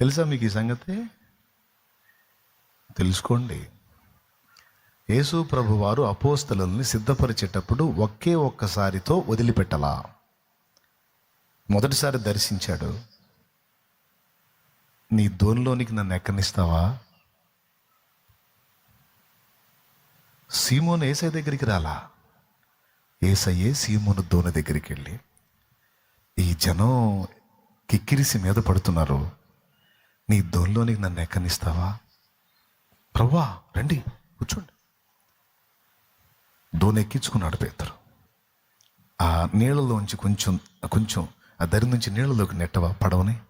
తెలుసా మీకు ఈ సంగతి? తెలుసుకోండి. యేసు ప్రభు వారు అపోస్తలని సిద్ధపరిచేటప్పుడు ఒకే ఒక్కసారితో వదిలిపెట్టలా. మొదటిసారి దర్శించాడు. నీ దోనిలోనికి నన్ను ఎక్కనిస్తావా? సీమోను ఏసై దగ్గరికి రాలా. ఏసయ్యే సీమోను దోని దగ్గరికి వెళ్ళి ఈ జనం కిక్కిరిసి మీద పడుతున్నారు. నీ దోనిలోనికి నన్ను ఎక్కనిస్తావా? ప్రవ్వా రండి కూర్చోండి. దోనెక్కించుకున్నాడు పేతురు. ఆ నీళ్ళలోంచి కొంచెం కొంచెం ఆ దరి నుంచి నీళ్ళలోకి నెట్టవా పడవని?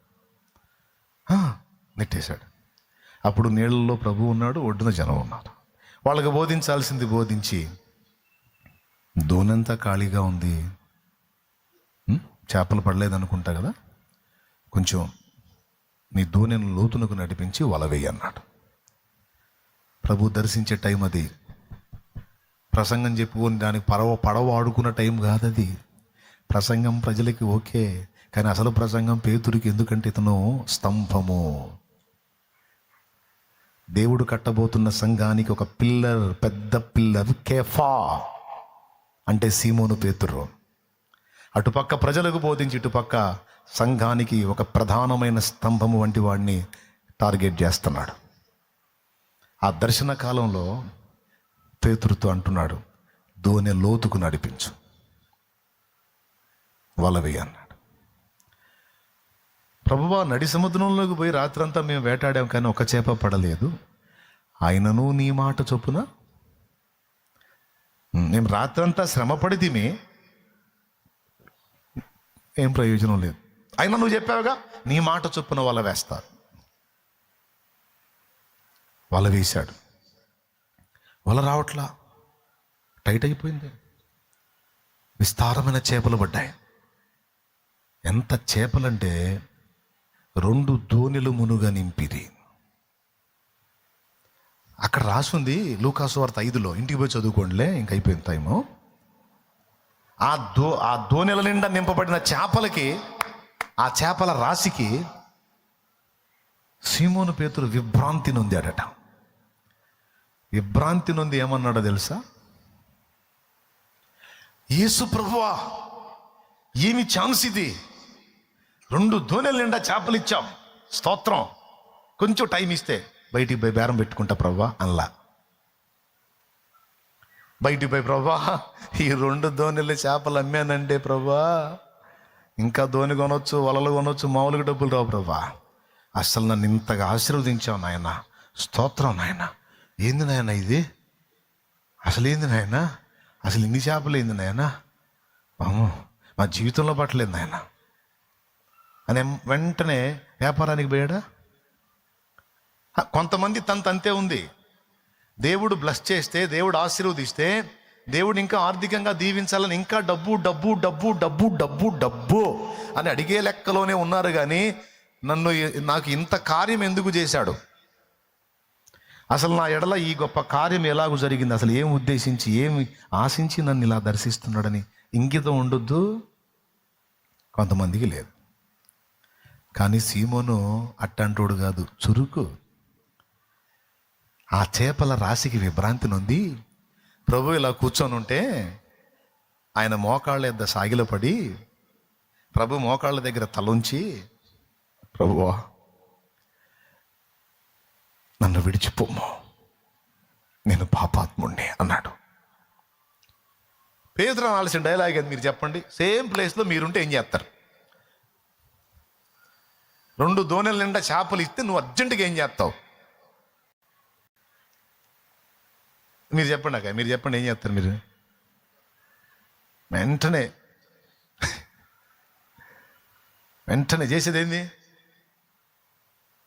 నెట్టేశాడు. అప్పుడు నీళ్ళలో ప్రభు ఉన్నాడు ఒడ్డున జనం ఉన్నారు. వాళ్ళకి బోధించాల్సింది బోధించి దోనంతా ఖాళీగా ఉంది. చేపలు పడలేదనుకుంటా కదా? కొంచెం నీ దోణిని లోతునకు నడిపించి వలవేయి అన్నాడు. ప్రభు దర్శించే టైం అది. ప్రసంగం చెప్పుకొని దానికి పడవ పడవ ఆడుకున్న టైం కాదు అది ప్రసంగం ప్రజలకి ఓకే కానీ అసలు ప్రసంగం పేతురికి ఎందుకంటే ఇతను స్తంభము. దేవుడు కట్టబోతున్న సంఘానికి ఒక పిల్లర్ పెద్ద పిల్లర్ కేఫా అంటే సీమోను పేతురు. అటుపక్క ప్రజలకు బోధించి ఇటుపక్క సంఘానికి ఒక ప్రధానమైన స్తంభము వంటి వాడిని టార్గెట్ చేస్తున్నాడు. ఆ దర్శన కాలంలో పేతురుతో అంటున్నాడు దోనె లోతుకు నడిపించు. వలవి అన్నాడు. ప్రభువా నడి సముద్రంలోకి పోయి రాత్రంతా మేము వేటాడాం కానీ ఒక చేప పడలేదు. ఆయనను నీ మాట చొప్పున? మేము రాత్రంతా శ్రమపడితిమే ఏం ప్రయోజనం లేదు. అయినా నువ్వు చెప్పావుగా నీ మాట చొప్పున వల వేస్తారు. వల వేశాడు. వల రావట్లా? టైట్ అయిపోయింది. విస్తారమైన చేపలు పడ్డాయి. ఎంత చేపలంటే రెండు దోణిలు మునుగా నింపిది అక్కడ రాసుంది లూకాసు వార్త ఐదులో ఇంటికి పోయి చదువుకోండిలే ఇంక అయిపోయింది టైము. ఆ దో ఆ దోణిల నిండా నింపబడిన చేపలకి ఆ చేపల రాశికి సీమోను పేతురు విభ్రాంతి నొందాడట. విభ్రాంతి నొంది ఏమన్నాడో తెలుసా? యేసు ప్రభువా ఏమి ఛాన్స్ ఇది? రెండు దోణెల నిండా చేపలు ఇచ్చాం స్తోత్రం. కొంచెం టైం ఇస్తే బయటికి పోయి బేరం పెట్టుకుంటా ప్రవ్వా అనలా. బయటికి పోయి ప్రభా ఈ రెండు దోణిల చేపలు అమ్మానంటే ప్రభా ఇంకా ధోని కొనొచ్చు వలలు కొనొచ్చు మామూలుగా డబ్బులు రావు ప్రభా. అసలు నన్ను ఇంతగా ఆశీర్వదించావు నాయన స్తోత్రం నాయన. ఏంది నాయన ఇది? అసలు ఏంది నాయన? అసలు ఇన్ని చేపలు ఏంది నాయన? మాము మా జీవితంలో పట్టలేదు నాయన. అని వెంటనే వ్యాపారానికి పోయాడా? కొంతమంది తంతంతే ఉంది. దేవుడు బ్లస్ చేస్తే దేవుడు ఆశీర్వదిస్తే దేవుడు ఇంకా ఆర్థికంగా దీవించాలని ఇంకా డబ్బు డబ్బు డబ్బు డబ్బు డబ్బు డబ్బు అని అడిగే లెక్కలోనే ఉన్నారు కానీ నన్ను నాకు ఇంత కార్యం ఎందుకు చేశాడు? అసలు నా ఎడల ఈ గొప్ప కార్యం ఎలాగూ జరిగింది? అసలు ఏం ఉద్దేశించి ఏమి ఆశించి నన్ను ఇలా దర్శిస్తున్నాడని ఇంకితం ఉండొద్దు? కొంతమందికి లేదు. కానీ సీమోను అట్టంటోడు కాదు చురుకు. ఆ చేపల రాశికి విభ్రాంతి నొంది ప్రభు ఇలా కూర్చొని ఉంటే ఆయన మోకాళ్ళ ఎద్ద సాగిలో పడి ప్రభు మోకాళ్ళ దగ్గర తలుంచి ప్రభువా నన్ను విడిచిపోము. నేను పాపాత్ముణ్ణి అన్నాడు. పేదరు అనాల్సిన డైలాగ్ అది మీరు చెప్పండి. సేమ్ ప్లేస్లో మీరుంటే ఏం చేస్తారు? రెండు దోణెల నిండా చేపలు ఇస్తే నువ్వు అర్జెంటుగా ఏం చేస్తావు? మీరు చెప్పండి అక్క మీరు చెప్పండి ఏం చేస్తారు మీరు? వెంటనే వెంటనే చేసేది ఏంది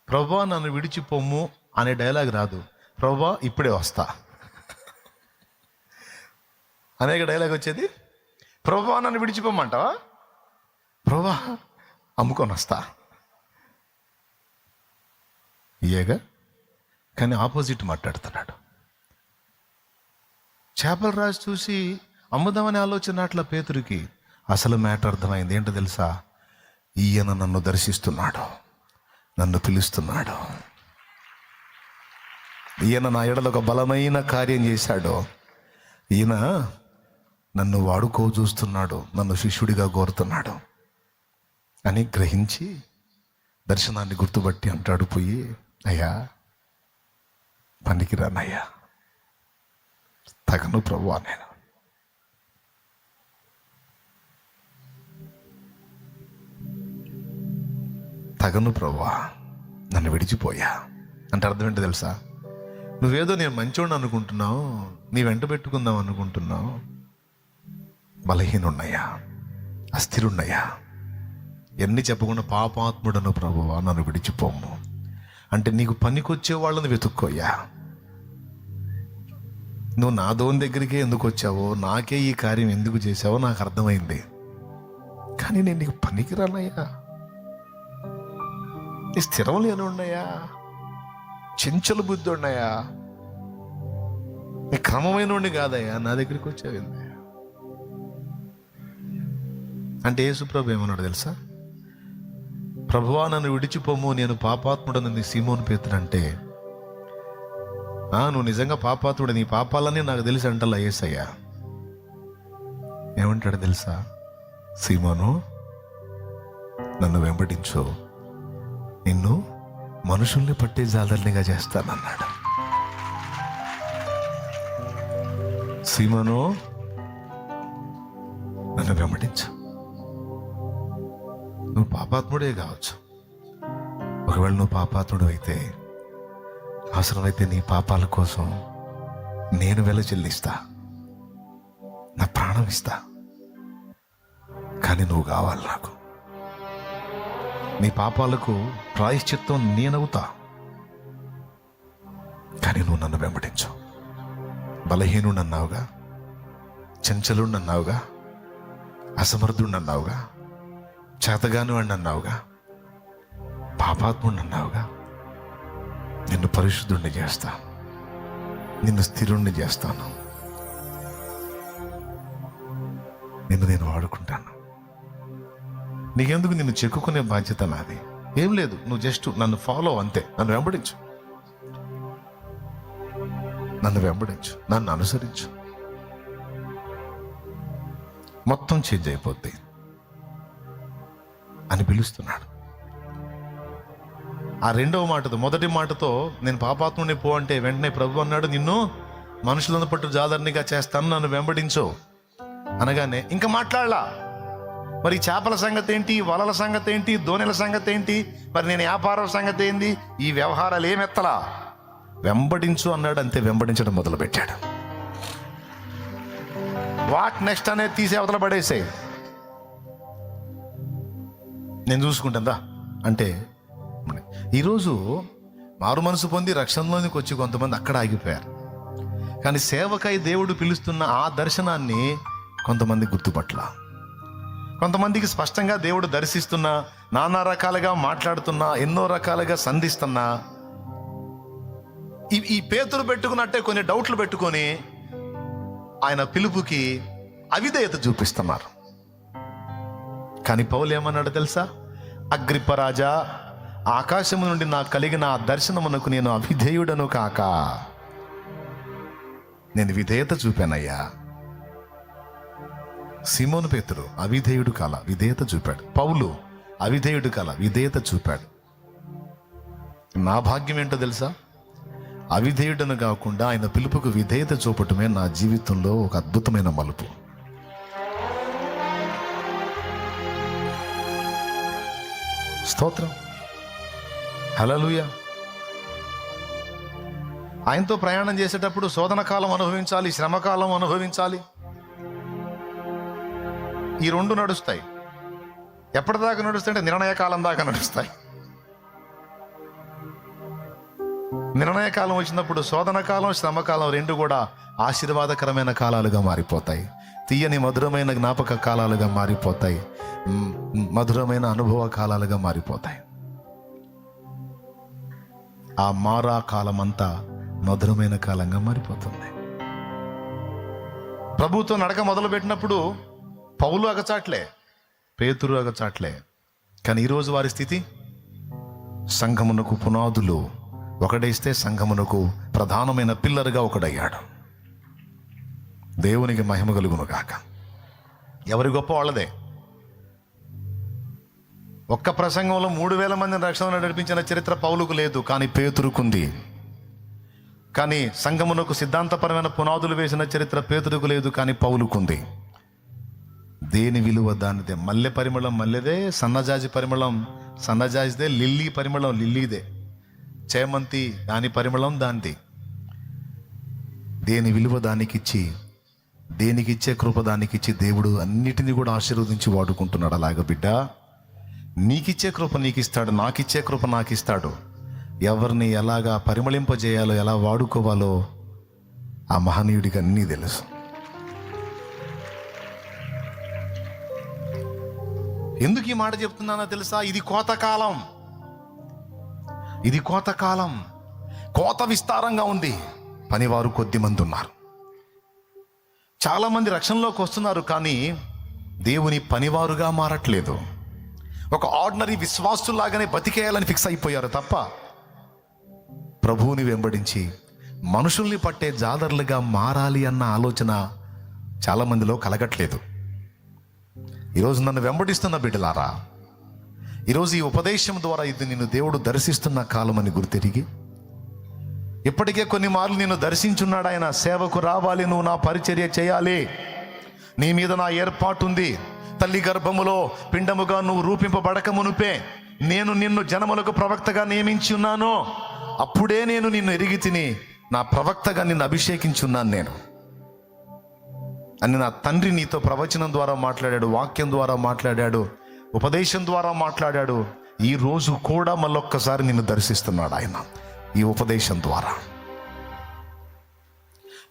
ప్రభా నన్ను విడిచిపోము అనే డైలాగ్ రాదు. ప్రభా ఇప్పుడే వస్తా. అనేక డైలాగ్ వచ్చేది ప్రభా నన్ను విడిచిపోమంటావా? ప్రభా అమ్ముకొని వస్తా. ఇయేగా కానీ ఆపోజిట్ మాట్లాడుతున్నాడు. చేపల రాజు చూసి అమ్ముదామనే ఆలోచన అట్లా పేతురికి అసలు మ్యాటర్ అర్థమైంది. ఏంటో తెలుసా? ఈయన నన్ను దర్శిస్తున్నాడు. నన్ను పిలుస్తున్నాడు. ఈయన నా ఎడలో ఒక బలమైన కార్యం చేశాడు. ఈయన నన్ను వాడుకో చూస్తున్నాడు. నన్ను శిష్యుడిగా కోరుతున్నాడు. అని గ్రహించి దర్శనాన్ని గుర్తుపట్టి అంటాడు పోయి అయ్యా పనికిరానయ్యా. తగను ప్రభు నేను తగను ప్రభా నన్ను విడిచిపోయా అంటే అర్థం ఏంటో తెలుసా నువ్వేదో నేను మంచోడు అనుకుంటున్నావు నీ వెంట పెట్టుకుందాం అనుకుంటున్నావు బలహీనున్నయ్యా అస్థిరున్నయ్యా ఎన్ని చెప్పకుండా పాపాత్ముడను ప్రభువా నన్ను విడిచిపోము అంటే నీకు పనికొచ్చే వాళ్ళని వెతుక్కోయ్యా నువ్వు నా దోని దగ్గరికే ఎందుకు వచ్చావో నాకే ఈ కార్యం ఎందుకు చేసావో నాకు అర్థమైంది. కానీ నేను నీకు పనికిరానయ్యా. నీ స్థిరం లేని ఉన్నాయా చెంచల బుద్ధి ఉన్నాయా నీ క్రమమైన ఉండి కాదయ్యా నా దగ్గరికి వచ్చావింది అంటే యేసుప్రభు ఏమన్నాడు తెలుసా? ప్రభువా నన్ను విడిచిపోము నేను పాపాత్ముడని నీ సీమోను పేతుడంటే అంటే నువ్వు నిజంగా పాపాత్ముడు నీ పాపాలని నాకు తెలిసి అంటలా ఏసయ్యా. ఏమంటాడు తెలుసా? సీమోను నన్ను వెంబడించు. నిన్ను మనుషుల్ని పట్టే జాలర్నిగా చేస్తానన్నాడు. సీమను నన్ను వెంబడించు. నువ్వు పాపాత్ముడే కావచ్చు. ఒకవేళ నువ్వు పాపాత్ముడు అయితే అవసరమైతే నీ పాపాల కోసం నేను వెల చెల్లిస్తా. నా ప్రాణం ఇస్తా. కానీ నువ్వు కావాలి నాకు. నీ పాపాలకు ప్రాయశ్చిత్తం నేనవుతా. కానీ నువ్వు నన్ను వెంబడించు. బలహీనుడు అన్నావుగా చంచలుడు అన్నావుగా అసమర్థుడు అన్నావుగా చేతగాను అన్నావుగా పాపాత్ముడు అన్నావుగా నిన్ను పరిశుద్ధుణ్ణి చేస్తా. నిన్ను స్థిరుణ్ణి చేస్తాను. నిన్ను నేను వాడుకుంటాను. నీకెందుకు నిన్ను చెక్కుకునే బాధ్యత నాది? ఏం లేదు నువ్వు జస్ట్ నన్ను ఫాలో అంతే. నన్ను వెంబడించు. నన్ను వెంబడించు నన్ను అనుసరించు. మొత్తం చేంజ్ అయిపోద్ది అని పిలుస్తున్నాడు. ఆ రెండవ మాటతో మొదటి మాటతో నేను పాపాత్ముని పో అంటే వెంటనే ప్రభు అన్నాడు నిన్ను మనుషులను పట్టు జాదరణిగా చేస్తాను నన్ను వెంబడించు. అనగానే ఇంకా మాట్లాడలా. మరి చేపల సంగతి ఏంటి వలల సంగతి ఏంటి దోణెల సంగతి ఏంటి మరి నేను వ్యాపారం సంగతి ఏంది ఈ వ్యవహారాలు ఏమెత్తలా వెంబడించు అన్నాడు అంతే వెంబడించడం మొదలుపెట్టాడు. వాట్ నెక్స్ట్ అనేది తీసి అవతల పడేసాయి. నేను చూసుకుంటుందా అంటే ఈరోజు మారు మనసు పొంది రక్షణలోనికి వచ్చి కొంతమంది అక్కడ ఆగిపోయారు. కానీ సేవకై దేవుడు పిలుస్తున్న ఆ దర్శనాన్ని కొంతమంది గుర్తుపట్ల కొంతమందికి స్పష్టంగా దేవుడు దర్శిస్తున్నా నానా రకాలుగా మాట్లాడుతున్నా ఎన్నో రకాలుగా సంధిస్తున్నా ఈ ఈ పేతులు పెట్టుకున్నట్టే కొన్ని డౌట్లు పెట్టుకొని ఆయన పిలుపుకి అవిధేయత చూపిస్తున్నారు. కానీ పౌలు ఏమన్నాడు తెలుసా అగ్రిపరాజా ఆకాశము నుండి నాకు కలిగిన ఆ దర్శనమునకు నేను అవిధేయుడను కాక. నేను విధేయత చూపానయ్యా. సిమోను పేతుడు అవిధేయుడు కాల విధేయత చూపాడు. పౌలు అవిధేయుడు కాల విధేయత చూపాడు. నా భాగ్యం ఏంటో తెలుసా? అవిధేయుడను కాకుండా ఆయన పిలుపుకు విధేయత చూపటమే నా జీవితంలో ఒక అద్భుతమైన మలుపు. స్తోత్రం. హలలుయ ఆయనతో ప్రయాణం చేసేటప్పుడు శోధన కాలం అనుభవించాలి శ్రమకాలం అనుభవించాలి. ఈ రెండు నడుస్తాయి. ఎప్పటిదాకా నడుస్తాయంటే నిర్ణయకాలం నిర్ణయ కాలం దాకా నడుస్తాయి. నిర్ణయ కాలం వచ్చినప్పుడు శోధన కాలం శ్రమకాలం రెండు కూడా ఆశీర్వాదకరమైన కాలాలుగా మారిపోతాయి. తీయని మధురమైన జ్ఞాపక కాలాలుగా మారిపోతాయి. మధురమైన అనుభవ కాలాలుగా మారిపోతాయి. ఆ మారా కాలమంతా మధురమైన కాలంగా మారిపోతుంది. ప్రభుత్వం నడక మొదలుపెట్టినప్పుడు పౌలు అగచాట్లే పేతురు అగచాట్లే. కానీ ఈరోజు వారి స్థితి? సంఘమునకు పునాదులు ఒకడేస్తే సంఘమునకు ప్రధానమైన పిల్లరుగా ఒకడయ్యాడు. దేవునికి మహిమ కలుగును గాక. ఎవరి గొప్ప వాళ్ళదే ఒక్క ప్రసంగంలో మూడు వేల మందిని రక్షణ నడిపించిన చరిత్ర పౌలుకు లేదు కానీ పేతురుకుంది. కానీ సంఘమునకు సిద్ధాంతపరమైన పునాదులు వేసిన చరిత్ర పేతురుకు లేదు కానీ పౌలుకుంది. దేని విలువ దానిదే? మల్లె పరిమళం మల్లెదే సన్నజాజి పరిమళం సన్నజాజిదే లిల్లీ పరిమళం లిల్లీదే. చేమంతి దాని పరిమళం దానిది. దేని విలువ దానికిచ్చి దేనికిచ్చే కృప దానికిచ్చి దేవుడు అన్నిటినీ కూడా ఆశీర్వదించి వాడుకుంటున్నాడు అలాగ బిడ్డ? నీకిచ్చే కృప నీకు ఇస్తాడు నాకిచ్చే కృప నాకు ఇస్తాడు ఎవరిని ఎలాగా పరిమళింపజేయాలో ఎలా వాడుకోవాలో ఆ మహనీయుడికి అన్నీ తెలుసు. ఎందుకు ఈ మాట చెప్తున్నానో తెలుసా? ఇది కోతకాలం ఇది కోతకాలం కోత విస్తారంగా ఉంది. పనివారు కొద్ది మంది ఉన్నారు. చాలామంది రక్షణలోకి వస్తున్నారు కానీ దేవుని పనివారుగా మారట్లేదు. ఒక ఆర్డినరీ విశ్వాసులాగానే బతికేయాలని ఫిక్స్ అయిపోయారు తప్ప ప్రభువుని వెంబడించి మనుషుల్ని పట్టే జాలర్లుగా మారాలి అన్న ఆలోచన చాలామందిలో కలగట్లేదు. ఈరోజు నన్ను వెంబడిస్తున్న బిడ్డలారా ఈరోజు ఈ ఉపదేశం ద్వారా ఇది నిన్ను దేవుడు దర్శిస్తున్న కాలమని గుర్తిరిగి ఇప్పటికే కొన్ని మార్లు నిన్ను దర్శించున్నాడు ఆయన సేవకు రావాలి నువ్వు నా పరిచర్య చేయాలి నీ మీద నా ఏర్పాటు ఉంది తల్లి గర్భములో పిండముగా నువ్వు రూపింపబడక మునుపే నేను నిన్ను జనములకు ప్రవక్తగా నియమించి ఉన్నాను. అప్పుడే నేను నిన్ను ఎరిగి తిని నా ప్రవక్తగా నిన్ను అభిషేకించున్నాను నేను. అని నా తండ్రి నీతో ప్రవచనం ద్వారా మాట్లాడాడు వాక్యం ద్వారా మాట్లాడాడు ఉపదేశం ద్వారా మాట్లాడాడు. ఈ రోజు కూడా మళ్ళొక్కసారి నిన్ను దర్శిస్తున్నాడు ఆయన ఈ ఉపదేశం ద్వారా.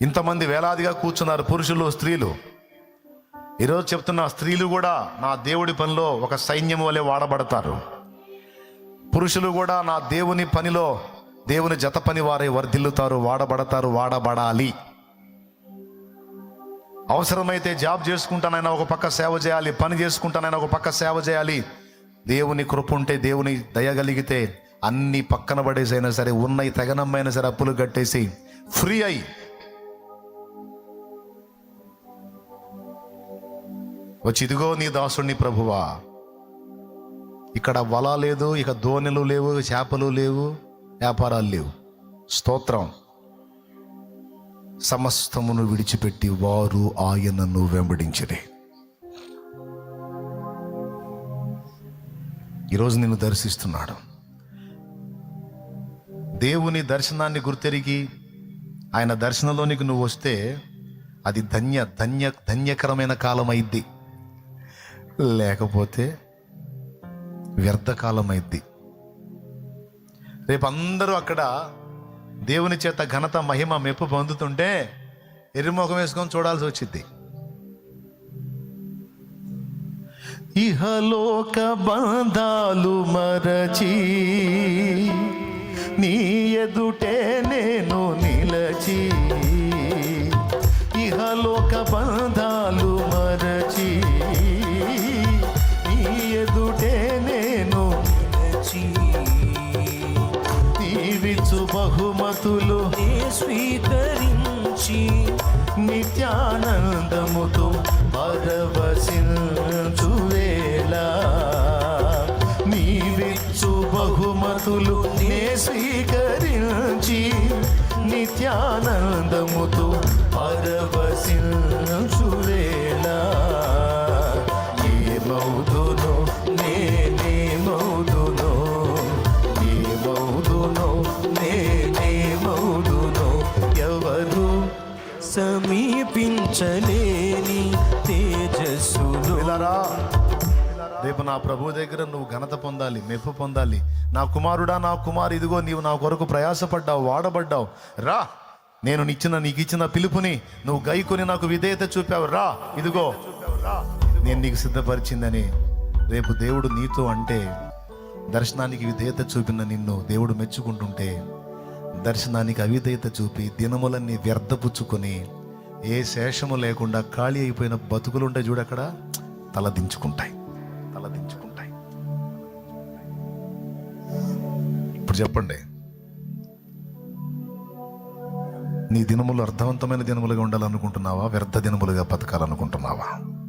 ఇంతమంది వేలాదిగా కూర్చున్నారు పురుషులు స్త్రీలు. ఈరోజు చెప్తున్న స్త్రీలు కూడా నా దేవుడి పనిలో ఒక సైన్యం వలె వాడబడతారు. పురుషులు కూడా నా దేవుని పనిలో దేవుని జత పని వారే వర్ధిల్లుతారు వాడబడతారు వాడబడాలి. అవసరమైతే జాబ్ చేసుకుంటానైనా ఒక పక్క సేవ చేయాలి పని చేసుకుంటానైనా ఒక పక్క సేవ చేయాలి. దేవుని కృప ఉంటే దేవుని దయగలిగితే అన్ని పక్కన పడేసైనా సరే ఉన్నయి తగనమ్మైనా సరే అప్పులు కట్టేసి ఫ్రీ అయి వచ్చి ఇదిగో నీ దాసుణ్ణి ప్రభువా. ఇక్కడ వల లేదు ఇక దోణెలు లేవు చేపలు లేవు వ్యాపారాలు లేవు. స్తోత్రం. సమస్తమును విడిచిపెట్టి వారు ఆయనను వెంబడించిరి. ఈరోజు నిన్ను దర్శిస్తున్నాడు. దేవుని దర్శనాన్ని గుర్తెరిగి ఆయన దర్శనంలోనికి నువ్వు వస్తే అది ధన్య ధన్య ధన్యకరమైన కాలం అయింది లేకపోతే వ్యర్థకాలం అయింది రేపు అందరూ అక్కడ దేవుని చేత ఘనత మహిమ మెప్పు పొందుతుంటే ఎరుముఖం వేసుకొని చూడాల్సి వచ్చింది ఇహలోక బంధాలు మరచి నీ ఎదుటే నేను నిలచి ఇహలోక బంధాలు బహుమతులు స్వీకరించి నిత్యానందముతో పరవశించువేళ నీవిచ్చు బహుమతులు నే స్వీకరించి నిత్యానందముతో పరవశించు నా ప్రభు దగ్గర నువ్వు ఘనత పొందాలి మెప్పు పొందాలి. నా కుమారుడా నా కుమారు ఇదిగో నీవు నా కొరకు ప్రయాసపడ్డావు వాడబడ్డావు. రా నేను నిచ్చిన నీకు ఇచ్చిన పిలుపుని నువ్వు గైకొని నాకు విధేయత చూపావు. రా ఇదిగో నేను నీకు సిద్ధపరిచిందని రేపు దేవుడు నీతో అంటే దర్శనానికి విధేయత చూపిన నిన్ను దేవుడు మెచ్చుకుంటుంటే దర్శనానికి అవిధేయత చూపి దినములన్నీ వ్యర్థపుచ్చుకొని ఏ శేషము లేకుండా ఖాళీ అయిపోయిన బతుకులుంటే చూడక్కడ తల దించుకుంటాయి ఇప్పుడు చెప్పండి. నీ దినములు అర్థవంతమైన దినములుగా ఉండాలనుకుంటున్నావా? వ్యర్థ దినములుగా బతకాలనుకుంటున్నావా?